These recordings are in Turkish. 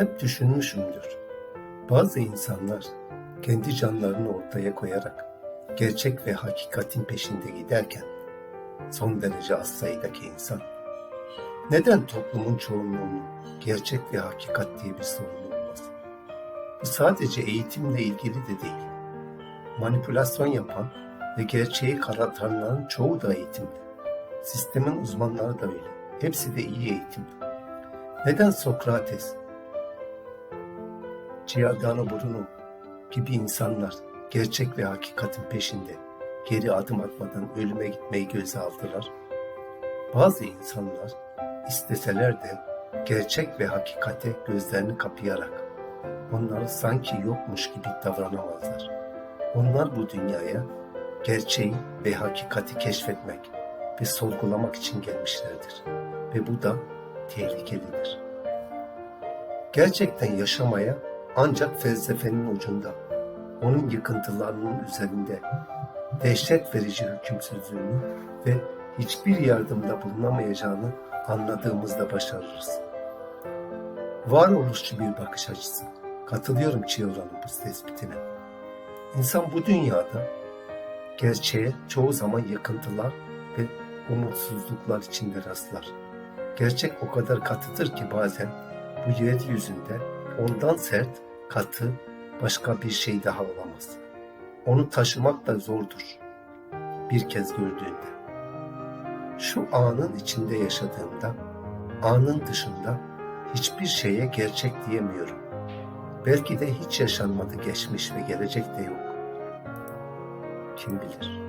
Hep düşünmüşümdür. Bazı insanlar kendi canlarını ortaya koyarak gerçek ve hakikatin peşinde giderken son derece az sayıdaki insan neden toplumun çoğunluğunun gerçek ve hakikat diye bir sorunu olmaz? Bu sadece eğitimle ilgili de değil. Manipülasyon yapan ve gerçeği karartanların çoğu da eğitimli. Sistemin uzmanları da öyle. Hepsi de iyi eğitimli. Neden Sokrates, Giordano Bruno gibi insanlar gerçek ve hakikatin peşinde geri adım atmadan ölüme gitmeyi göze aldılar? Bazı insanlar isteseler de gerçek ve hakikate gözlerini kapayarak onları sanki yokmuş gibi davranamazlar. Onlar bu dünyaya gerçeği ve hakikati keşfetmek ve sorgulamak için gelmişlerdir. Ve bu da tehlikelidir. Gerçekten yaşamaya ancak felsefenin ucunda, onun yıkıntılarının üzerinde dehşet verici hükümsüzlüğünü ve hiçbir yardımda bulunamayacağını anladığımızda başarırız. Varoluşçu bir bakış açısı. Katılıyorum Çiyora'nın bu tespitine. İnsan bu dünyada gerçeğe çoğu zaman yıkıntılar ve umutsuzluklar içinde rastlar. Gerçek o kadar katıdır ki bazen bu yeryüzünde ondan sert, katı başka bir şey daha olamaz. Onu taşımak da zordur. Bir kez gördüğünde. Şu anın içinde yaşadığımda, anın dışında hiçbir şeye gerçek diyemiyorum. Belki de hiç yaşanmadı geçmiş ve gelecek de yok. Kim bilir?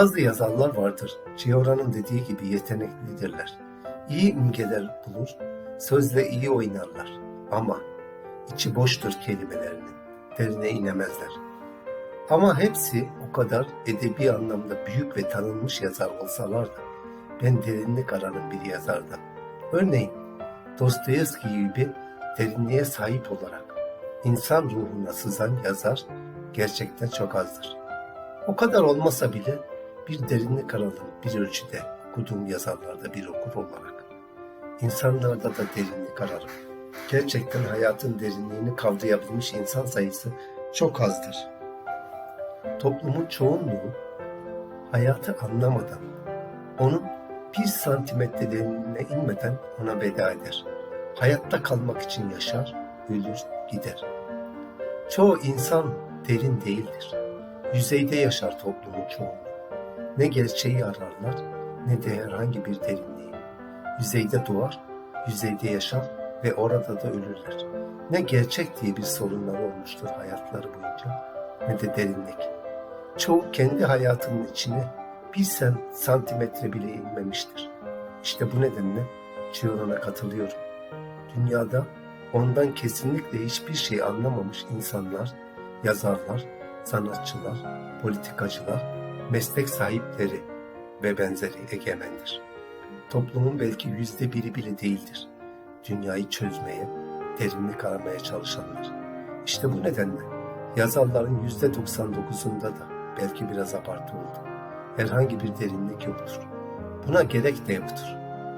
Bazı yazarlar vardır. Ciora'nın dediği gibi yeteneklidirler. İyi imgeler bulur, sözle iyi oynarlar. Ama içi boştur kelimelerinin, derine inemezler. Ama hepsi o kadar edebi anlamda büyük ve tanınmış yazar olsalar da ben derinlik aranan bir yazardım. Örneğin Dostoyevski gibi derinliğe sahip olarak insan ruhuna sızan yazar gerçekten çok azdır. O kadar olmasa bile bir derinlik aralım bir ölçüde okuduğum yazarlarda bir okur olarak. İnsanlarda da derinlik ararım. Gerçekten hayatın derinliğini kavrayabilmiş insan sayısı çok azdır. Toplumun çoğunluğu hayatı anlamadan, onun bir santimetre derinliğine inmeden ona veda eder. Hayatta kalmak için yaşar, ölür, gider. Çoğu insan derin değildir. Yüzeyde yaşar toplumun çoğunluğu. Ne gerçeği ararlar ne de herhangi bir derinliği. Yüzeyde doğar, yüzeyde yaşar ve orada da ölürler. Ne gerçek diye bir sorunları olmuştur hayatları boyunca ne de derinlik. Çoğu kendi hayatının içine bir sen santimetre bile inmemiştir. İşte bu nedenle Çiyoran'a katılıyorum. Dünyada ondan kesinlikle hiçbir şey anlamamış insanlar, yazarlar, sanatçılar, politikacılar meslek sahipleri ve benzeri egemendir. Toplumun belki yüzde biri bile değildir. Dünyayı çözmeye, derinlik aramaya çalışanlar. İşte bu nedenle yazarların yüzde 99'unda da belki biraz abartı oldu. Herhangi bir derinlik yoktur. Buna gerek de yoktur.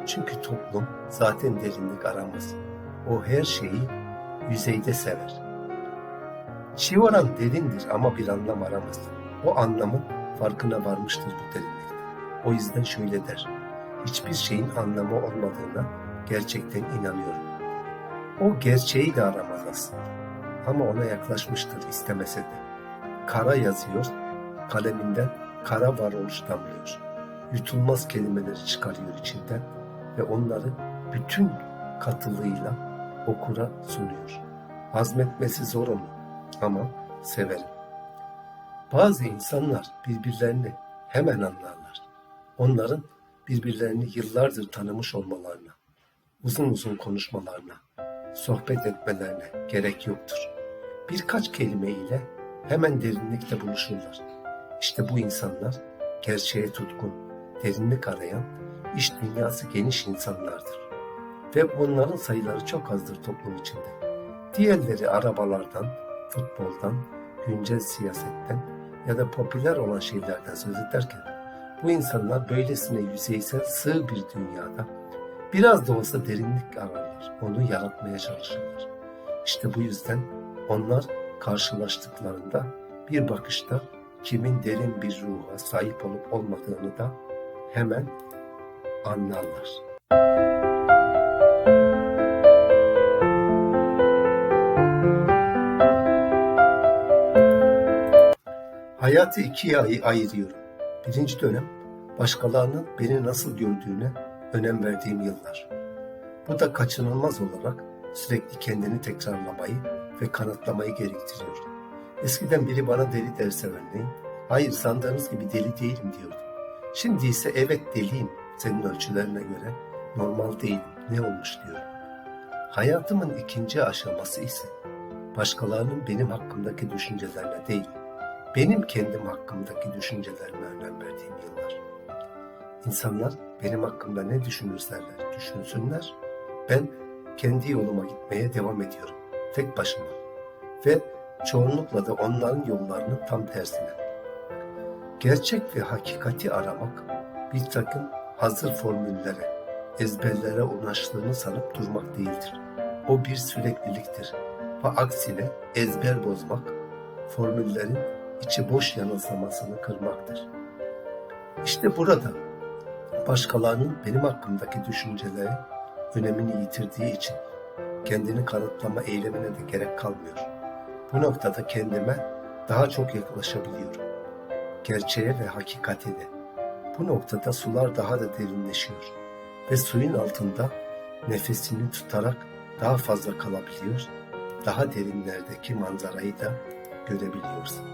Çünkü toplum zaten derinlik aramaz. O her şeyi yüzeyde sever. Çivaran derindir ama bir anlam aramaz. O anlamın farkına varmıştır bu derinlikte. O yüzden şöyle der. Hiçbir şeyin anlamı olmadığına gerçekten inanıyorum. O gerçeği de aramaz aslında. Ama ona yaklaşmıştır istemese de. Kara yazıyor, kaleminden kara varoluş damlıyor. Yutulmaz kelimeleri çıkarıyor içinden ve onları bütün katılığıyla okura sunuyor. Hazmetmesi zor onu ama severim. Bazı insanlar birbirlerini hemen anlarlar. Onların birbirlerini yıllardır tanımış olmalarına, uzun uzun konuşmalarına, sohbet etmelerine gerek yoktur. Birkaç kelime ile hemen derinlikte buluşurlar. İşte bu insanlar gerçeğe tutkun, derinlik arayan, iş dünyası geniş insanlardır. Ve bunların sayıları çok azdır toplum içinde. Diğerleri arabalardan, futboldan, güncel siyasetten ya da popüler olan şeylerden söz ederken bu insanlar böylesine yüzeysel sığ bir dünyada biraz da olsa derinlik ararlar. Onu yaratmaya çalışırlar. İşte bu yüzden onlar karşılaştıklarında bir bakışta kimin derin bir ruha sahip olup olmadığını da hemen anlarlar. Hayatı ikiye ay- ayırıyorum. Birinci dönem başkalarının beni nasıl gördüğüne önem verdiğim yıllar. Bu da kaçınılmaz olarak sürekli kendini tekrarlamayı ve kanıtlamayı gerektiriyor. Eskiden biri bana deli derse örneğin, hayır sandığınız gibi deli değilim diyordum. Şimdi ise evet deliyim senin ölçülerine göre, normal değilim, ne olmuş diyorum. Hayatımın ikinci aşaması ise başkalarının benim hakkımdaki düşüncelerine değil, benim kendim hakkımdaki düşüncelerime önem verdiğim yıllar. İnsanlar benim hakkımda ne düşünürlerler, düşünsünler. Ben kendi yoluma gitmeye devam ediyorum. Tek başıma. Ve çoğunlukla da onların yollarının tam tersine. Gerçek ve hakikati aramak bir takım hazır formüllere, ezberlere ulaştığını sanıp durmak değildir. O bir sürekliliktir. Ve aksine ezber bozmak, formüllerin içi boş yanılsamasını kırmaktır. İşte burada başkalarının benim hakkımdaki düşünceleri önemini yitirdiği için kendini kanıtlama eylemine de gerek kalmıyor. Bu noktada kendime daha çok yaklaşabiliyorum. Gerçeğe ve hakikate de. Bu noktada sular daha da derinleşiyor ve suyun altında nefesini tutarak daha fazla kalabiliyor, daha derinlerdeki manzarayı da görebiliyorsun.